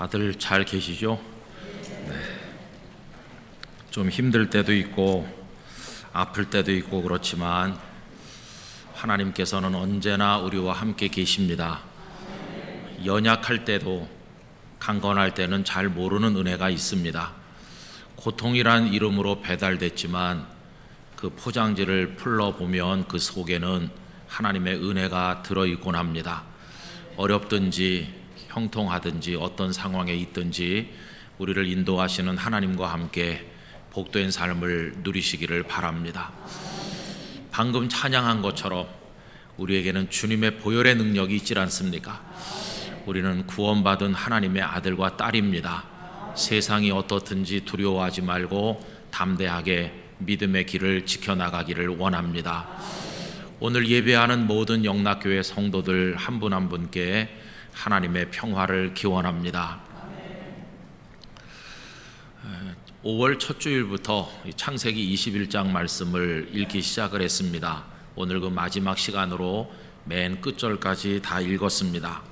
다들 잘 계시죠? 네. 좀 힘들 때도 있고 아플 때도 있고 그렇지만 하나님께서는 언제나 우리와 함께 계십니다. 연약할 때도 강건할 때는 잘 모르는 은혜가 있습니다. 고통이란 이름으로 배달됐지만 그 포장지를 풀러 보면 그 속에는 하나님의 은혜가 들어 있곤 합니다. 어렵든지 형통하든지 어떤 상황에 있든지 우리를 인도하시는 하나님과 함께 복된 삶을 누리시기를 바랍니다. 방금 찬양한 것처럼 우리에게는 주님의 보혈의 능력이 있지 않습니까? 우리는 구원받은 하나님의 아들과 딸입니다. 세상이 어떻든지 두려워하지 말고 담대하게 믿음의 길을 지켜나가기를 원합니다. 오늘 예배하는 모든 영락교회 성도들 한 분한 분께 하나님의 평화를 기원합니다. 5월 첫 주일부터 창세기 21장 말씀을 읽기 시작을 했습니다. 오늘 그 마지막 시간으로 맨 끝절까지 다 읽었습니다.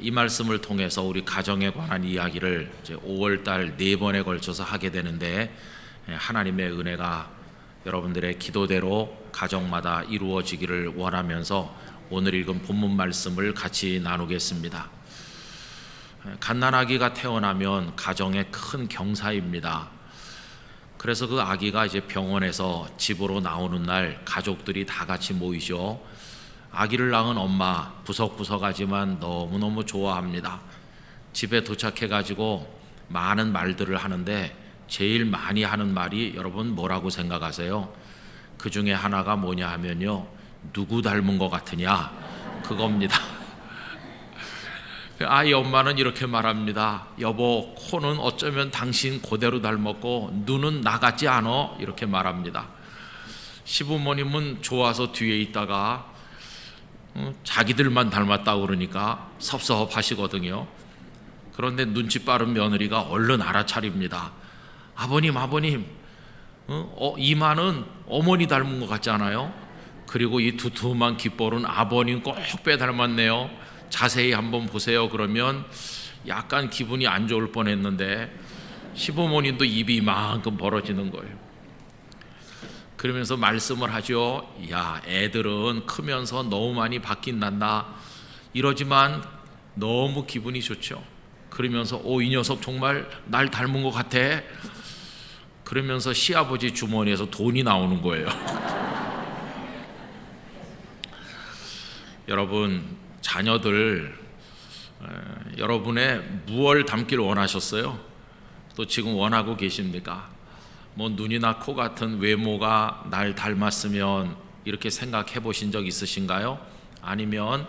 이 말씀을 통해서 우리 가정에 관한 이야기를 이제 5월 달 네 번에 걸쳐서 하게 되는데 하나님의 은혜가 여러분들의 기도대로 가정마다 이루어지기를 원하면서 오늘 읽은 본문 말씀을 같이 나누겠습니다. 갓난아기가 태어나면 가정의 큰 경사입니다. 그래서 그 아기가 이제 병원에서 집으로 나오는 날 가족들이 다 같이 모이죠. 아기를 낳은 엄마 부석부석하지만 너무너무 좋아합니다. 집에 도착해 가지고 많은 말들을 하는데 제일 많이 하는 말이 여러분 뭐라고 생각하세요? 그 중에 하나가 뭐냐 하면요. 누구 닮은 것 같으냐? 그겁니다. 아이 엄마는 이렇게 말합니다. 여보, 코는 어쩌면 당신 그대로 닮았고 눈은 나 같지 않어? 이렇게 말합니다. 시부모님은 좋아서 뒤에 있다가 어, 자기들만 닮았다고 그러니까 섭섭하시거든요. 그런데 눈치 빠른 며느리가 얼른 알아차립니다. 아버님, 아버님, 어, 어, 이마는 어머니 닮은 것 같지 않아요? 그리고 이 두툼한 귓볼은 아버님 꼭 빼닮았네요. 자세히 한번 보세요. 그러면 약간 기분이 안 좋을 뻔했는데 시부모님도 입이 이만큼 벌어지는 거예요. 그러면서 말씀을 하죠. 야, 애들은 크면서 너무 많이 바뀐단다. 이러지만 너무 기분이 좋죠. 그러면서 오, 이 녀석 정말 날 닮은 것 같아. 그러면서 시아버지 주머니에서 돈이 나오는 거예요. 여러분 자녀들 에, 여러분의 무얼 담기를 원하셨어요? 또 지금 원하고 계십니까? 뭐 눈이나 코 같은 외모가 날 닮았으면 이렇게 생각해 보신 적 있으신가요? 아니면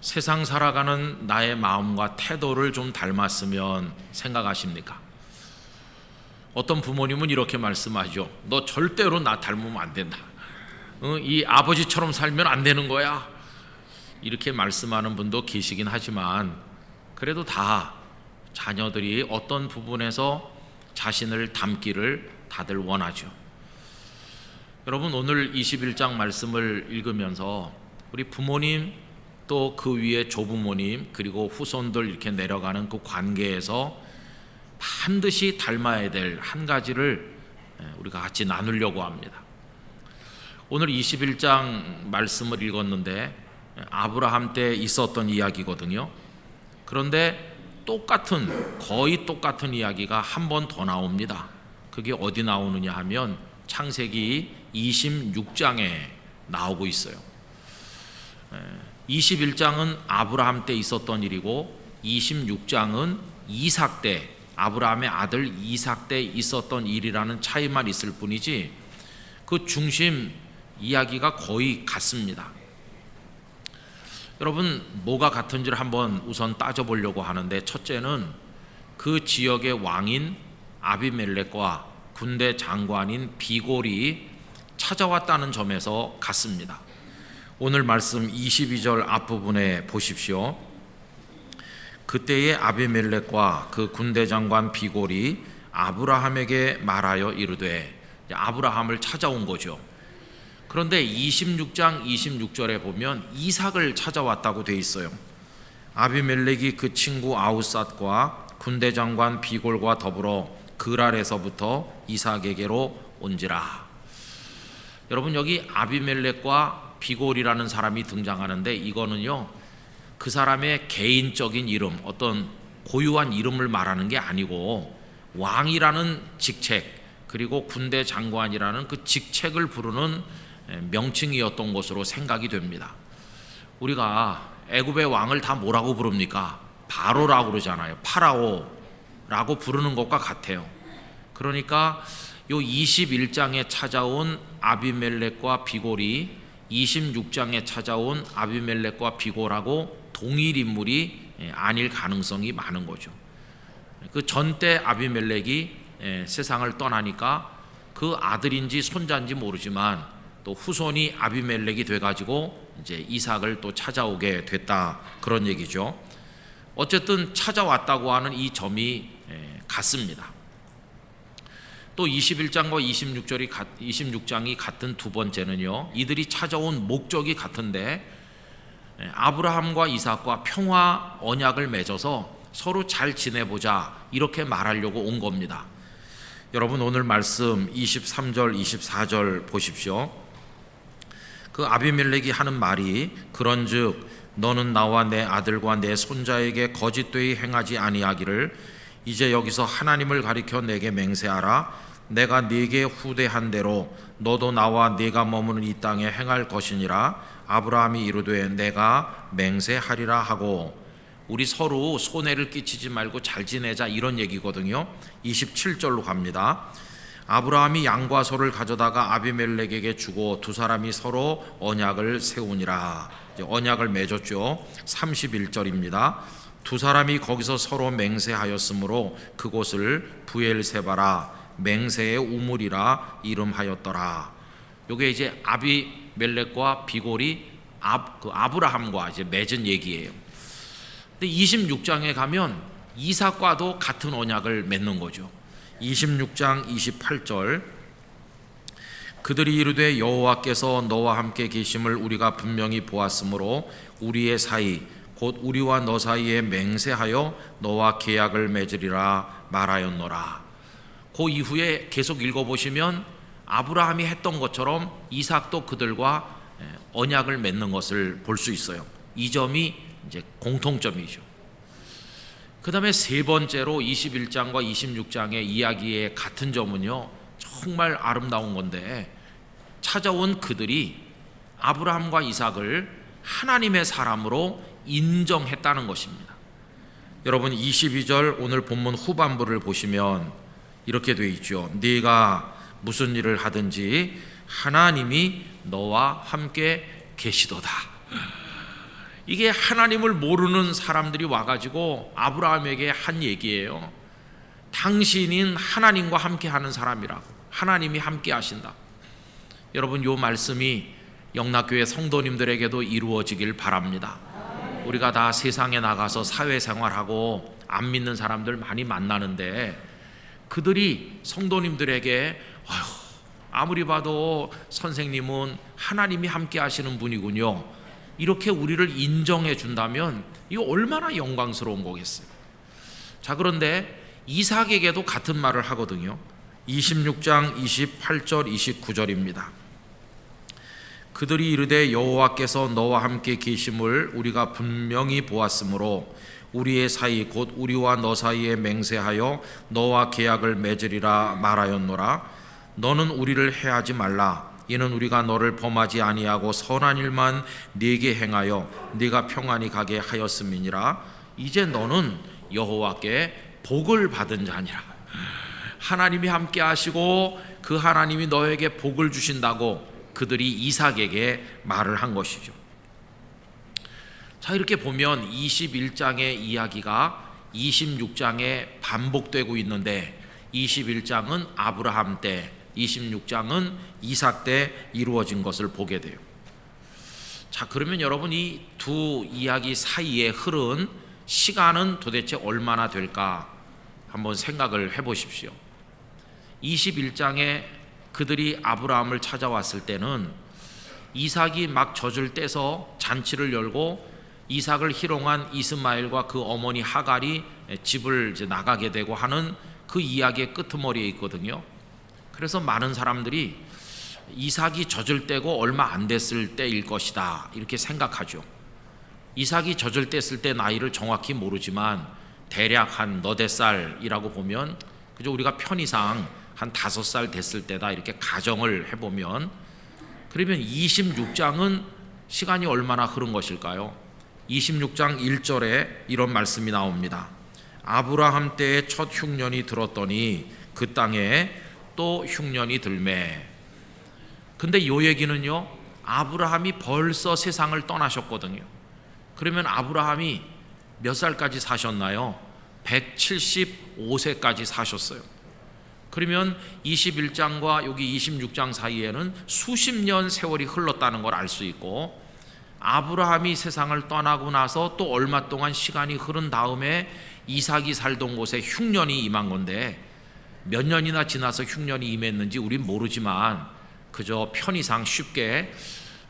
세상 살아가는 나의 마음과 태도를 좀 닮았으면 생각하십니까? 어떤 부모님은 이렇게 말씀하죠. 너 절대로 나 닮으면 안 된다. 어, 이 아버지처럼 살면 안 되는 거야. 이렇게 말씀하는 분도 계시긴 하지만 그래도 다 자녀들이 어떤 부분에서 자신을 닮기를 다들 원하죠. 여러분 오늘 21장 말씀을 읽으면서 우리 부모님 또 그 위에 조부모님 그리고 후손들 이렇게 내려가는 그 관계에서 반드시 닮아야 될 한 가지를 우리가 같이 나누려고 합니다. 오늘 21장 말씀을 읽었는데 아브라함 때 있었던 이야기거든요. 그런데 똑같은 거의 똑같은 이야기가 한 번 더 나옵니다. 그게 어디 나오느냐 하면 창세기 26장에 나오고 있어요. 21장은 아브라함 때 있었던 일이고 26장은 이삭 때 아브라함의 아들 이삭 때 있었던 일이라는 차이만 있을 뿐이지 그 중심 이야기가 거의 같습니다. 여러분 뭐가 같은지를 한번 우선 따져보려고 하는데 첫째는 그 지역의 왕인 아비멜렉과 군대 장관인 비골이 찾아왔다는 점에서 같습니다. 오늘 말씀 22절 앞부분에 보십시오. 그때의 아비멜렉과 그 군대 장관 비골이 아브라함에게 말하여 이르되 아브라함을 찾아온 거죠. 그런데 26장 26절에 보면 이삭을 찾아왔다고 돼 있어요. 아비멜렉이 그 친구 아우삿과 군대 장관 비골과 더불어 그랄에서부터 이삭에게로 온지라. 여러분 여기 아비멜렉과 비골이라는 사람이 등장하는데 이거는요 그 사람의 개인적인 이름 어떤 고유한 이름을 말하는 게 아니고 왕이라는 직책 그리고 군대 장관이라는 그 직책을 부르는 명칭이었던 것으로 생각이 됩니다. 우리가 애굽의 왕을 다 뭐라고 부릅니까? 바로라고 그러잖아요. 파라오라고 부르는 것과 같아요. 그러니까 요 21장에 찾아온 아비멜렉과 비골이 26장에 찾아온 아비멜렉과 비골하고 동일 인물이 예, 아닐 가능성이 많은 거죠. 그 전때 아비멜렉이 예, 세상을 떠나니까 그 아들인지 손자인지 모르지만 또 후손이 아비멜렉이 돼가지고 이제 이삭을 또 찾아오게 됐다 그런 얘기죠. 어쨌든 찾아왔다고 하는 이 점이 예, 같습니다. 또 21장과 26절이 26장이 같은 두 번째는요. 이들이 찾아온 목적이 같은데 예, 아브라함과 이삭과 평화 언약을 맺어서 서로 잘 지내보자 이렇게 말하려고 온 겁니다. 여러분 오늘 말씀 23절 24절 보십시오. 그 아비멜렉이 하는 말이 그런즉 너는 나와 내 아들과 내 손자에게 거짓되이 행하지 아니하기를 이제 여기서 하나님을 가리켜 내게 맹세하라 내가 네게 후대한 대로 너도 나와 네가 머무는 이 땅에 행할 것이니라 아브라함이 이르되 내가 맹세하리라 하고 우리 서로 손해를 끼치지 말고 잘 지내자 이런 얘기거든요. 27절로 갑니다. 아브라함이 양과 소를 가져다가 아비멜렉에게 주고 두 사람이 서로 언약을 세우니라. 언약을 맺었죠. 31절입니다. 두 사람이 거기서 서로 맹세하였으므로 그곳을 부엘세바라 맹세의 우물이라 이름하였더라. 요게 이제 아비멜렉과 비골이 아, 그 아브라함과 이제 맺은 얘기예요. 근데 26장에 가면 이삭과도 같은 언약을 맺는 거죠. 26장 28절 그들이 이르되 여호와께서 너와 함께 계심을 우리가 분명히 보았으므로 우리의 사이 곧 우리와 너 사이에 맹세하여 너와 계약을 맺으리라 말하였노라. 그 이후에 계속 읽어 보시면 아브라함이 했던 것처럼 이삭도 그들과 언약을 맺는 것을 볼 수 있어요. 이 점이 이제 공통점이죠. 그 다음에 세 번째로 21장과 26장의 이야기의 같은 점은요, 정말 아름다운 건데, 찾아온 그들이 아브라함과 이삭을 하나님의 사람으로 인정했다는 것입니다. 여러분 22절 오늘 본문 후반부를 보시면 이렇게 되어 있죠. 네가 무슨 일을 하든지 하나님이 너와 함께 계시도다. 이게 하나님을 모르는 사람들이 와가지고 아브라함에게 한 얘기예요. 당신인 하나님과 함께 하는 사람이라고. 하나님이 함께 하신다. 여러분, 요 말씀이 영락교회 성도님들에게도 이루어지길 바랍니다. 우리가 다 세상에 나가서 사회생활하고 안 믿는 사람들 많이 만나는데 그들이 성도님들에게 아무리 봐도 선생님은 하나님이 함께 하시는 분이군요. 이렇게 우리를 인정해 준다면 이거 얼마나 영광스러운 거겠어요. 자, 그런데 이삭에게도 같은 말을 하거든요. 26장 28절 29절입니다. 그들이 이르되 여호와께서 너와 함께 계심을 우리가 분명히 보았으므로 우리의 사이 곧 우리와 너 사이에 맹세하여 너와 계약을 맺으리라 말하였노라 너는 우리를 해하지 말라 이는 우리가 너를 범하지 아니하고 선한 일만 네게 행하여 네가 평안히 가게 하였음이니라 이제 너는 여호와께 복을 받은 자니라 하나님이 함께 하시고 그 하나님이 너에게 복을 주신다고 그들이 이삭에게 말을 한 것이죠. 자, 이렇게 보면 21장의 이야기가 26장에 반복되고 있는데 21장은 아브라함 때, 26장은 이삭 때 이루어진 것을 보게 돼요. 자, 그러면 여러분 이 두 이야기 사이에 흐른 시간은 도대체 얼마나 될까 한번 생각을 해 보십시오. 21장에 그들이 아브라함을 찾아왔을 때는 이삭이 막 젖을 떼서 잔치를 열고 이삭을 희롱한 이스마엘과 그 어머니 하갈이 집을 나가게 되고 하는 그 이야기의 끄트머리에 있거든요. 그래서 많은 사람들이 이삭이 젖을 때고 얼마 안 됐을 때일 것이다 이렇게 생각하죠. 이삭이 젖을 뗐을 때 나이를 정확히 모르지만 대략 한 너댓 살이라고 보면 그저 우리가 편의상 한 다섯 살 됐을 때다 이렇게 가정을 해보면 그러면 26장은 시간이 얼마나 흐른 것일까요? 26장 1절에 이런 말씀이 나옵니다. 아브라함 때의 첫 흉년이 들었더니 그 땅에 또 흉년이 들매. 근데 요 얘기는요. 아브라함이 벌써 세상을 떠나셨거든요. 그러면 아브라함이 몇 살까지 사셨나요? 175세까지 사셨어요. 그러면 21장과 여기 26장 사이에는 수십 년 세월이 흘렀다는 걸 알 수 있고 아브라함이 세상을 떠나고 나서 또 얼마 동안 시간이 흐른 다음에 이삭이 살던 곳에 흉년이 임한 건데 몇 년이나 지나서 흉년이 임했는지 우린 모르지만 그저 편의상 쉽게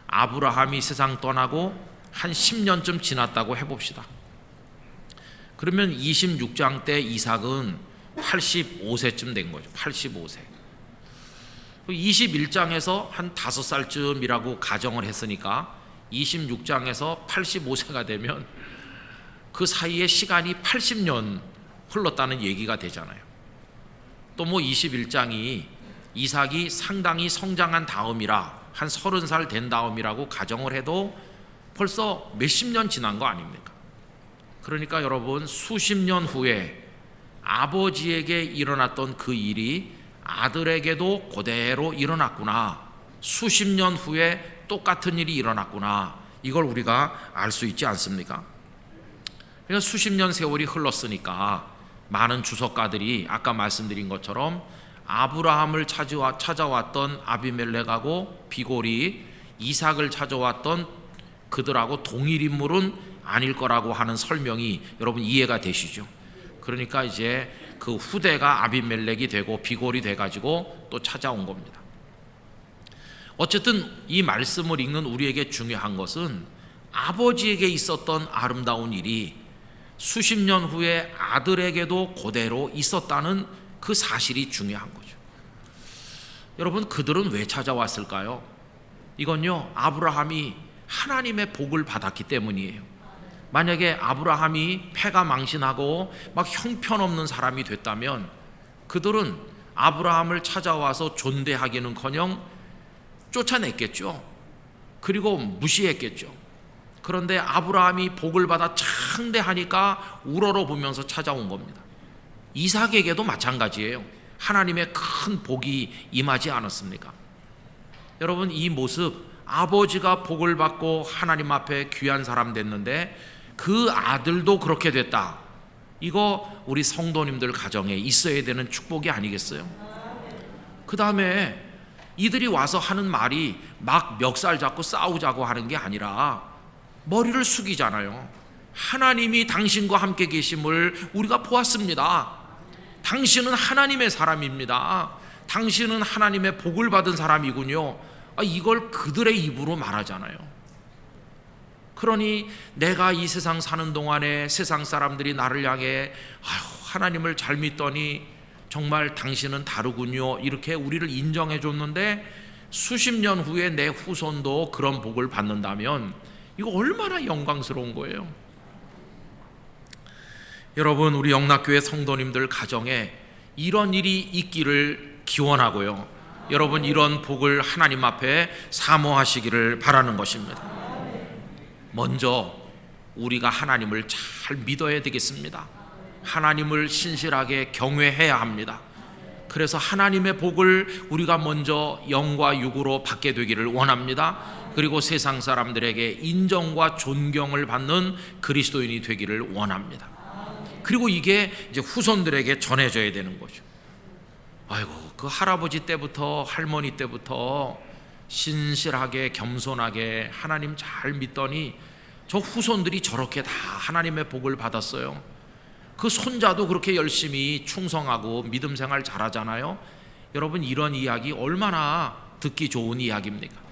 아브라함이 세상 떠나고 한 10년쯤 지났다고 해봅시다. 그러면 26장 때 이삭은 85세쯤 된 거죠. 85세. 21장에서 한 5살쯤이라고 가정을 했으니까 26장에서 85세가 되면 그 사이에 시간이 80년 흘렀다는 얘기가 되잖아요. 또뭐 21장이 이삭이 상당히 성장한 다음이라 한 30살 된 다음이라고 가정을 해도 벌써 몇십 년 지난 거 아닙니까? 그러니까 여러분 수십 년 후에 아버지에게 일어났던 그 일이 아들에게도 그대로 일어났구나. 수십 년 후에 똑같은 일이 일어났구나. 이걸 우리가 알 수 있지 않습니까? 그러니까 수십 년 세월이 흘렀으니까 많은 주석가들이 아까 말씀드린 것처럼 아브라함을 찾아왔던 아비멜렉하고 비골이 이삭을 찾아왔던 그들하고 동일 인물은 아닐 거라고 하는 설명이 여러분 이해가 되시죠? 그러니까 이제 그 후대가 아비멜렉이 되고 비골이 돼 가지고 또 찾아온 겁니다. 어쨌든 이 말씀을 읽는 우리에게 중요한 것은 아버지에게 있었던 아름다운 일이 수십 년 후에 아들에게도 그대로 있었다는 그 사실이 중요한 거죠. 여러분 그들은 왜 찾아왔을까요? 이건요 아브라함이 하나님의 복을 받았기 때문이에요. 만약에 아브라함이 패가 망신하고 막 형편없는 사람이 됐다면 그들은 아브라함을 찾아와서 존대하기는 커녕 쫓아냈겠죠. 그리고 무시했겠죠. 그런데 아브라함이 복을 받아 창대하니까 우러러 보면서 찾아온 겁니다. 이삭에게도 마찬가지예요. 하나님의 큰 복이 임하지 않았습니까? 여러분 이 모습 아버지가 복을 받고 하나님 앞에 귀한 사람 됐는데 그 아들도 그렇게 됐다. 이거 우리 성도님들 가정에 있어야 되는 축복이 아니겠어요? 그 다음에 이들이 와서 하는 말이 막 멱살 잡고 싸우자고 하는 게 아니라 머리를 숙이잖아요. 하나님이 당신과 함께 계심을 우리가 보았습니다. 당신은 하나님의 사람입니다. 당신은 하나님의 복을 받은 사람이군요. 아, 이걸 그들의 입으로 말하잖아요. 그러니 내가 이 세상 사는 동안에 세상 사람들이 나를 향해 하나님을 잘 믿더니 정말 당신은 다르군요. 이렇게 우리를 인정해 줬는데 수십 년 후에 내 후손도 그런 복을 받는다면 이거 얼마나 영광스러운 거예요. 여러분 우리 영락교회 성도님들 가정에 이런 일이 있기를 기원하고요. 여러분 이런 복을 하나님 앞에 사모하시기를 바라는 것입니다. 먼저 우리가 하나님을 잘 믿어야 되겠습니다. 하나님을 신실하게 경외해야 합니다. 그래서 하나님의 복을 우리가 먼저 영과 육으로 받게 되기를 원합니다. 그리고 세상 사람들에게 인정과 존경을 받는 그리스도인이 되기를 원합니다. 그리고 이게 이제 후손들에게 전해져야 되는 거죠. 아이고, 그 할아버지 때부터 할머니 때부터 신실하게 겸손하게 하나님 잘 믿더니 저 후손들이 저렇게 다 하나님의 복을 받았어요. 그 손자도 그렇게 열심히 충성하고 믿음 생활 잘하잖아요. 여러분 이런 이야기 얼마나 듣기 좋은 이야기입니까?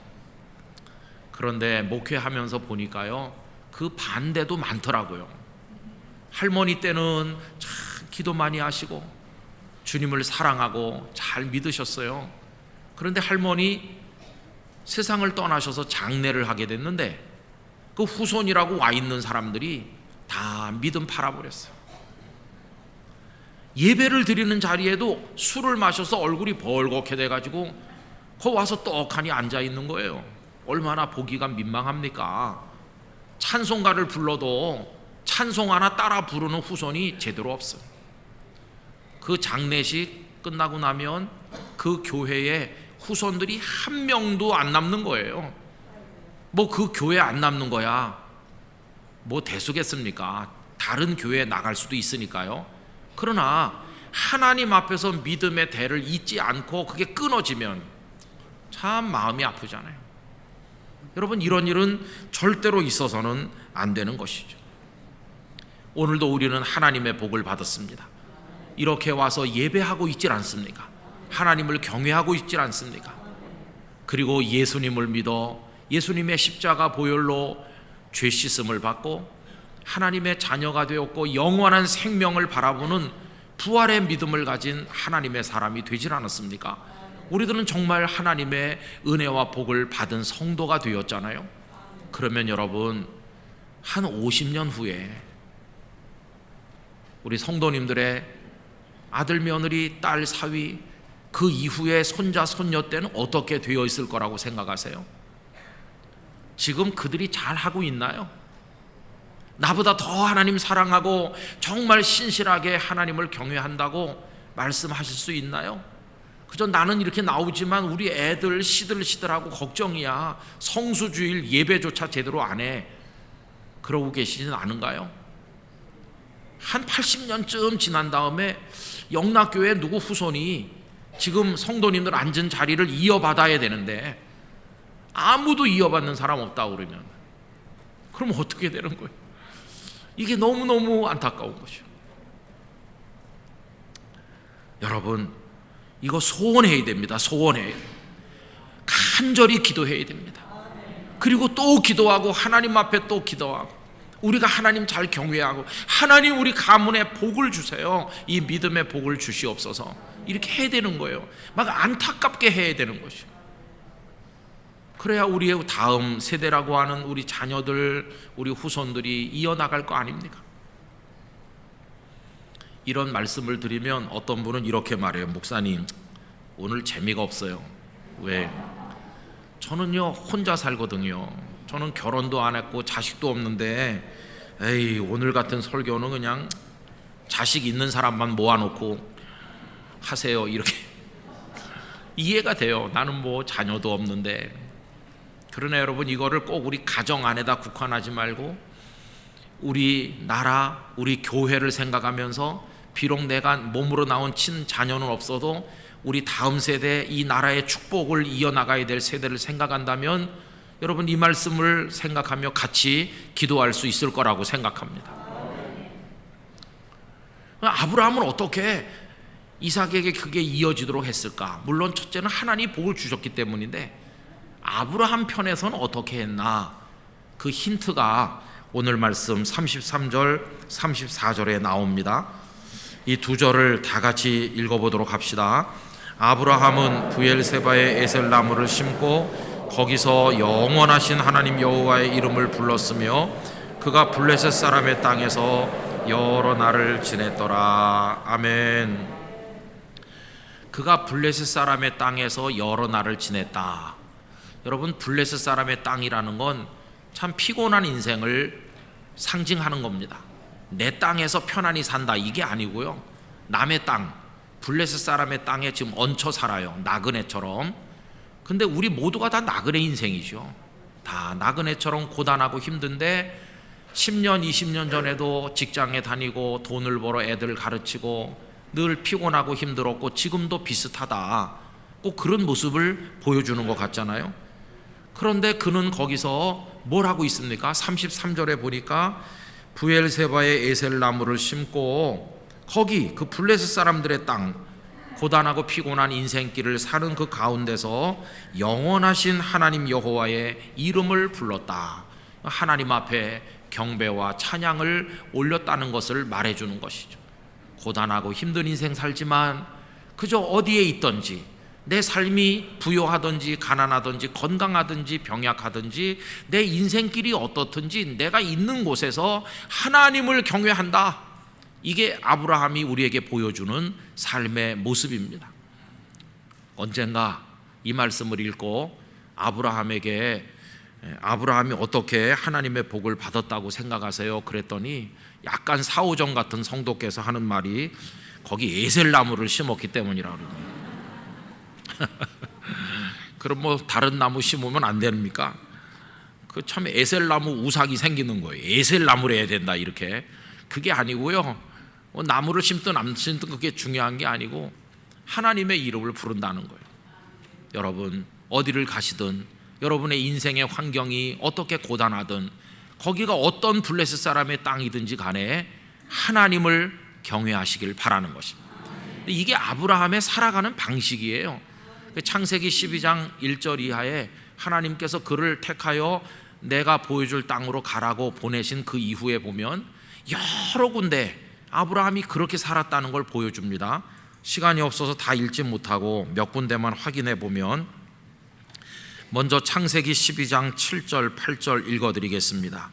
그런데 목회하면서 보니까요. 그 반대도 많더라고요. 할머니 때는 참 기도 많이 하시고 주님을 사랑하고 잘 믿으셨어요. 그런데 할머니 세상을 떠나셔서 장례를 하게 됐는데 그 후손이라고 와 있는 사람들이 다 믿음 팔아버렸어요. 예배를 드리는 자리에도 술을 마셔서 얼굴이 벌겋게 돼가지고 거 와서 떡하니 앉아 있는 거예요. 얼마나 보기가 민망합니까? 찬송가를 불러도 찬송 하나 따라 부르는 후손이 제대로 없어요. 그 장례식 끝나고 나면 그 교회에 후손들이 한 명도 안 남는 거예요. 뭐 그 교회 안 남는 거야. 뭐 대수겠습니까? 다른 교회에 나갈 수도 있으니까요. 그러나 하나님 앞에서 믿음의 대를 잊지 않고 그게 끊어지면 참 마음이 아프잖아요. 여러분 이런 일은 절대로 있어서는 안 되는 것이죠. 오늘도 우리는 하나님의 복을 받았습니다. 이렇게 와서 예배하고 있질 않습니까? 하나님을 경외하고 있질 않습니까? 그리고 예수님을 믿어 예수님의 십자가 보혈로 죄 씻음을 받고 하나님의 자녀가 되었고 영원한 생명을 바라보는 부활의 믿음을 가진 하나님의 사람이 되질 않았습니까? 우리들은 정말 하나님의 은혜와 복을 받은 성도가 되었잖아요. 그러면 여러분 한 50년 후에 우리 성도님들의 아들 며느리 딸 사위 그 이후에 손자 손녀 때는 어떻게 되어 있을 거라고 생각하세요? 지금 그들이 잘 하고 있나요? 나보다 더 하나님 사랑하고 정말 신실하게 하나님을 경외한다고 말씀하실 수 있나요? 그저 나는 이렇게 나오지만 우리 애들 시들시들하고 걱정이야. 성수주일 예배조차 제대로 안 해. 그러고 계시진 않은가요? 한 80년쯤 지난 다음에 영락교회 누구 후손이 지금 성도님들 앉은 자리를 이어받아야 되는데 아무도 이어받는 사람 없다 그러면 그럼 어떻게 되는 거예요? 이게 너무너무 안타까운 것이요. 여러분, 이거 소원해야 됩니다. 소원해야 돼요. 간절히 기도해야 됩니다. 그리고 또 기도하고 하나님 앞에 또 기도하고 우리가 하나님 잘 경외하고 하나님 우리 가문에 복을 주세요. 이 믿음의 복을 주시옵소서. 이렇게 해야 되는 거예요. 막 안타깝게 해야 되는 것이요. 그래야 우리의 다음 세대라고 하는 우리 자녀들, 우리 후손들이 이어나갈 거 아닙니까? 이런 말씀을 드리면 어떤 분은 이렇게 말해요. 목사님, 오늘 재미가 없어요. 왜? 저는요, 혼자 살거든요. 저는 결혼도 안 했고 자식도 없는데, 에이, 오늘 같은 설교는 그냥 자식 있는 사람만 모아놓고 하세요. 이렇게. 이해가 돼요. 나는 뭐 자녀도 없는데. 그러나 여러분, 이거를 꼭 우리 가정 안에다 국한하지 말고, 우리 나라, 우리 교회를 생각하면서 비록 내가 몸으로 나온 친 자녀는 없어도 우리 다음 세대 이 나라의 축복을 이어나가야 될 세대를 생각한다면 여러분 이 말씀을 생각하며 같이 기도할 수 있을 거라고 생각합니다. 아브라함은 어떻게 이삭에게 그게 이어지도록 했을까? 물론 첫째는 하나님 복을 주셨기 때문인데 아브라함 편에서는 어떻게 했나? 그 힌트가 오늘 말씀 33절, 34절에 나옵니다. 이 두 절을 다 같이 읽어보도록 합시다. 아브라함은 부엘세바의 에셀 나무를 심고 거기서 영원하신 하나님 여호와의 이름을 불렀으며 그가 블레셋 사람의 땅에서 여러 날을 지냈더라. 아멘. 그가 블레셋 사람의 땅에서 여러 날을 지냈다. 여러분 블레셋 사람의 땅이라는 건 참 피곤한 인생을 상징하는 겁니다. 내 땅에서 편안히 산다 이게 아니고요. 남의 땅, 블레셋 사람의 땅에 지금 얹혀 살아요. 나그네처럼. 근데 우리 모두가 다 나그네 인생이죠. 다 나그네처럼 고단하고 힘든데 10년, 20년 전에도 직장에 다니고 돈을 벌어 애들 가르치고 늘 피곤하고 힘들었고 지금도 비슷하다. 꼭 그런 모습을 보여주는 것 같잖아요. 그런데 그는 거기서 뭘 하고 있습니까? 33절에 보니까 부엘세바의 에셀 나무를 심고 거기 그 블레셋 사람들의 땅 고단하고 피곤한 인생길을 사는 그 가운데서 영원하신 하나님 여호와의 이름을 불렀다. 하나님 앞에 경배와 찬양을 올렸다는 것을 말해 주는 것이죠. 고단하고 힘든 인생 살지만 그저 어디에 있든지 내 삶이 부요하든지 가난하든지 건강하든지 병약하든지 내 인생길이 어떻든지 내가 있는 곳에서 하나님을 경외한다. 이게 아브라함이 우리에게 보여주는 삶의 모습입니다. 언젠가 이 말씀을 읽고 아브라함에게 에, 아브라함이 어떻게 하나님의 복을 받았다고 생각하세요? 그랬더니 약간 사오정 같은 성도께서 하는 말이 거기 에셀나무를 심었기 때문이라 그러네요. 그럼 뭐 다른 나무 심으면 안 됩니까? 그 참 에셀나무 우삭이 생기는 거예요. 에셀나무를 해야 된다 이렇게 그게 아니고요. 뭐 나무를 심든 안 심든 그게 중요한 게 아니고 하나님의 이름을 부른다는 거예요. 여러분 어디를 가시든 여러분의 인생의 환경이 어떻게 고단하든 거기가 어떤 블레스 사람의 땅이든지 간에 하나님을 경외하시길 바라는 것입니다. 이게 아브라함의 살아가는 방식이에요. 그 창세기 12장 1절 이하에 하나님께서 그를 택하여 내가 보여줄 땅으로 가라고 보내신 그 이후에 보면 여러 군데 아브라함이 그렇게 살았다는 걸 보여줍니다. 시간이 없어서 다 읽지 못하고 몇 군데만 확인해 보면 먼저 창세기 12장 7절 8절 읽어 드리겠습니다.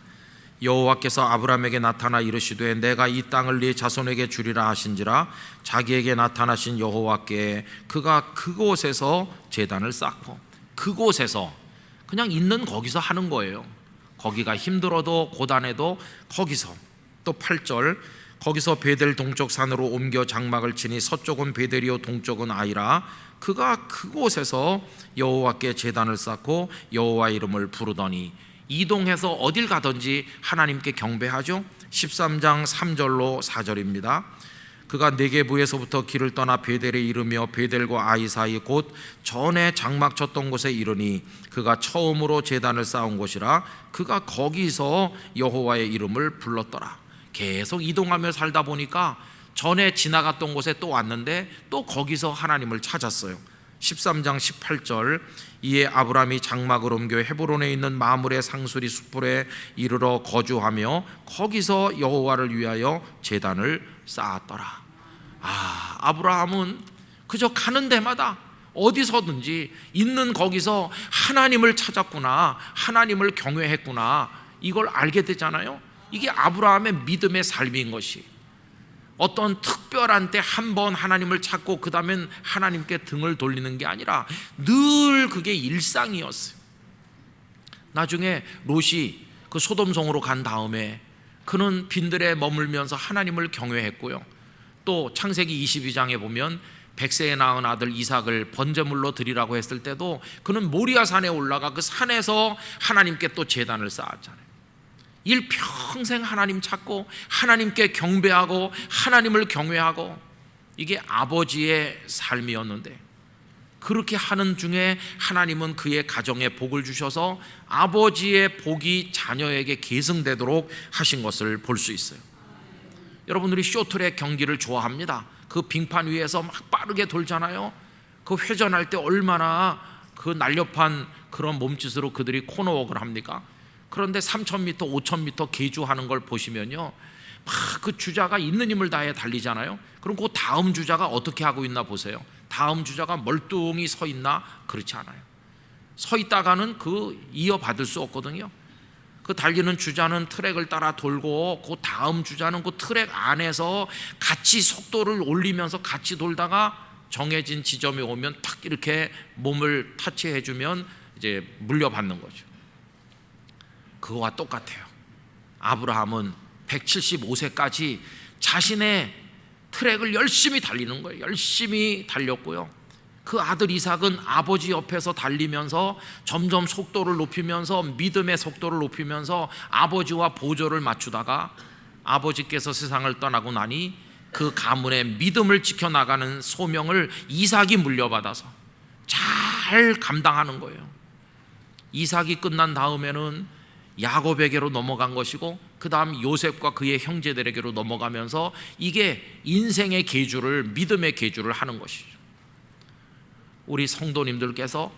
여호와께서 아브라함에게 나타나 이르시되 내가 이 땅을 네 자손에게 주리라 하신지라 자기에게 나타나신 여호와께 그가 그곳에서 제단을 쌓고 그곳에서 그냥 있는 거기서 하는 거예요. 거기가 힘들어도 고단해도 거기서 또 8절 거기서 베델 동쪽 산으로 옮겨 장막을 치니 서쪽은 베델이요 동쪽은 아이라 그가 그곳에서 여호와께 제단을 쌓고 여호와 이름을 부르더니 이동해서 어딜 가든지 하나님께 경배하죠. 13장 3절로 4절입니다. 그가 네게부에서부터 길을 떠나 베델에 이르며 베델과 아이 사이 곧 전에 장막 쳤던 곳에 이르니 그가 처음으로 제단을 쌓은 곳이라 그가 거기서 여호와의 이름을 불렀더라. 계속 이동하며 살다 보니까 전에 지나갔던 곳에 또 왔는데 또 거기서 하나님을 찾았어요. 13장 18절 이에 아브라함이 장막을 옮겨 헤브론에 있는 마물의 상수리 숲불에 이르러 거주하며 거기서 여호와를 위하여 제단을 쌓았더라. 아, 아브라함은 그저 가는 데마다 어디서든지 있는 거기서 하나님을 찾았구나. 하나님을 경외했구나. 이걸 알게 되잖아요. 이게 아브라함의 믿음의 삶인 것이. 어떤 특별한 때 한 번 하나님을 찾고 그 다음엔 하나님께 등을 돌리는 게 아니라 늘 그게 일상이었어요. 나중에 롯이 그 소돔성으로 간 다음에 그는 빈들에 머물면서 하나님을 경외했고요. 또 창세기 22장에 보면 백세에 낳은 아들 이삭을 번제물로 드리라고 했을 때도 그는 모리아 산에 올라가 그 산에서 하나님께 또 제단을 쌓았잖아요. 일평생 하나님 찾고 하나님께 경배하고 하나님을 경외하고 이게 아버지의 삶이었는데 그렇게 하는 중에 하나님은 그의 가정에 복을 주셔서 아버지의 복이 자녀에게 계승되도록 하신 것을 볼 수 있어요. 여러분들이 쇼트랙 경기를 좋아합니다. 그 빙판 위에서 막 빠르게 돌잖아요. 그 회전할 때 얼마나 그 날렵한 그런 몸짓으로 그들이 코너웍을 합니까? 그런데 3,000m, 5,000m 계주하는 걸 보시면요. 막 그 주자가 있는 힘을 다해 달리잖아요. 그럼 그 다음 주자가 어떻게 하고 있나 보세요. 다음 주자가 멀뚱히 서 있나? 그렇지 않아요. 서 있다가는 그 이어받을 수 없거든요. 그 달리는 주자는 트랙을 따라 돌고 그 다음 주자는 그 트랙 안에서 같이 속도를 올리면서 같이 돌다가 정해진 지점에 오면 탁 이렇게 몸을 타치해 주면 이제 물려받는 거죠. 그거와 똑같아요. 아브라함은 175세까지 자신의 트랙을 열심히 달리는 거예요. 열심히 달렸고요. 그 아들 이삭은 아버지 옆에서 달리면서 점점 속도를 높이면서 믿음의 속도를 높이면서 아버지와 보조를 맞추다가 아버지께서 세상을 떠나고 나니 그 가문의 믿음을 지켜나가는 소명을 이삭이 물려받아서 잘 감당하는 거예요. 이삭이 끝난 다음에는 야곱에게로 넘어간 것이고 그 다음 요셉과 그의 형제들에게로 넘어가면서 이게 인생의 계주를 믿음의 계주를 하는 것이죠. 우리 성도님들께서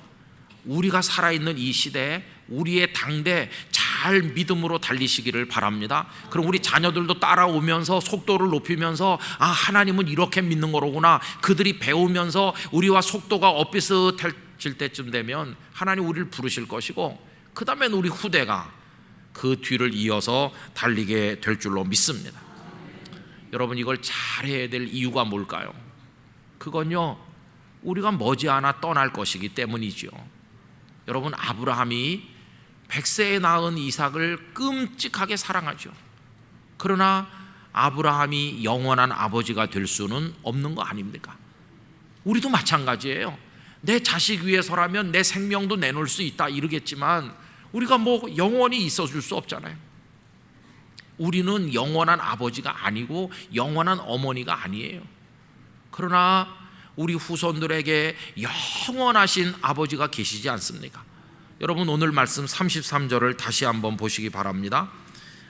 우리가 살아있는 이 시대에 우리의 당대 잘잘 믿음으로 달리시기를 바랍니다. 그럼 우리 자녀들도 따라오면서 속도를 높이면서 아 하나님은 이렇게 믿는 거로구나. 그들이 배우면서 우리와 속도가 엇비슷해질 때쯤 되면 하나님 우리를 부르실 것이고 그 다음엔 우리 후대가 그 뒤를 이어서 달리게 될 줄로 믿습니다. 여러분 이걸 잘해야 될 이유가 뭘까요? 그건요 우리가 머지않아 떠날 것이기 때문이죠. 여러분 아브라함이 백세에 낳은 이삭을 끔찍하게 사랑하죠. 그러나 아브라함이 영원한 아버지가 될 수는 없는 거 아닙니까? 우리도 마찬가지예요. 내 자식 위해서라면 내 생명도 내놓을 수 있다 이러겠지만 우리가 뭐 영원히 있어 줄 수 없잖아요. 우리는 영원한 아버지가 아니고 영원한 어머니가 아니에요. 그러나 우리 후손들에게 영원하신 아버지가 계시지 않습니까? 여러분 오늘 말씀 33절을 다시 한번 보시기 바랍니다.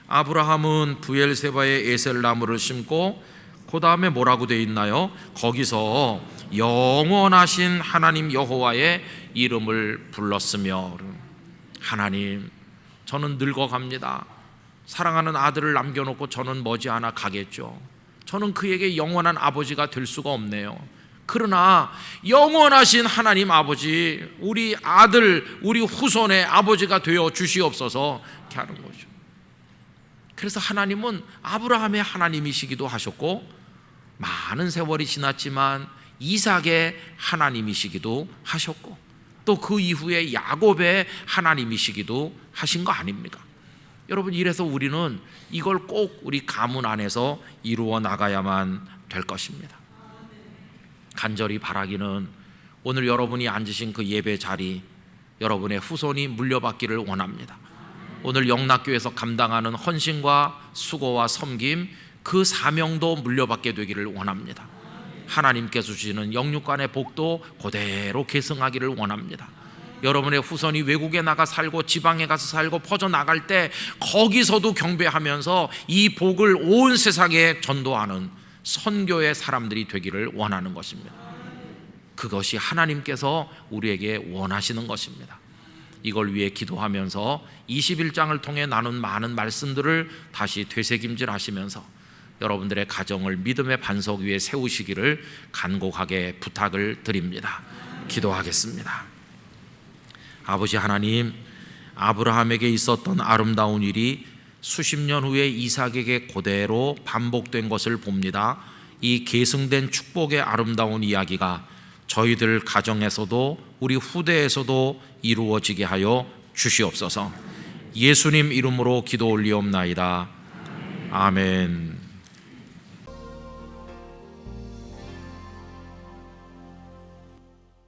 아브라함은 부엘세바에 에셀나무를 심고 그 다음에 뭐라고 돼 있나요? 거기서 영원하신 하나님 여호와의 이름을 불렀으며 하나님 저는 늙어갑니다. 사랑하는 아들을 남겨놓고 저는 머지않아 가겠죠. 저는 그에게 영원한 아버지가 될 수가 없네요. 그러나 영원하신 하나님 아버지, 우리 아들, 우리 후손의 아버지가 되어 주시옵소서 이렇게 하는 거죠. 그래서 하나님은 아브라함의 하나님이시기도 하셨고 많은 세월이 지났지만 이삭의 하나님이시기도 하셨고 또 그 이후에 야곱의 하나님이시기도 하신 거 아닙니까? 여러분 이래서 우리는 이걸 꼭 우리 가문 안에서 이루어 나가야만 될 것입니다. 간절히 바라기는 오늘 여러분이 앉으신 그 예배 자리 여러분의 후손이 물려받기를 원합니다. 오늘 영락교에서 감당하는 헌신과 수고와 섬김 그 사명도 물려받게 되기를 원합니다. 하나님께서 주시는 영육간의 복도 그대로 계승하기를 원합니다. 여러분의 후손이 외국에 나가 살고 지방에 가서 살고 퍼져 나갈 때 거기서도 경배하면서 이 복을 온 세상에 전도하는 선교의 사람들이 되기를 원하는 것입니다. 그것이 하나님께서 우리에게 원하시는 것입니다. 이걸 위해 기도하면서 21장을 통해 나눈 많은 말씀들을 다시 되새김질 하시면서 여러분들의 가정을 믿음의 반석 위에 세우시기를 간곡하게 부탁을 드립니다. 기도하겠습니다. 아버지 하나님, 아브라함에게 있었던 아름다운 일이 수십 년 후에 이삭에게 그대로 반복된 것을 봅니다. 이 계승된 축복의 아름다운 이야기가 저희들 가정에서도 우리 후대에서도 이루어지게 하여 주시옵소서. 예수님 이름으로 기도 올리옵나이다. 아멘.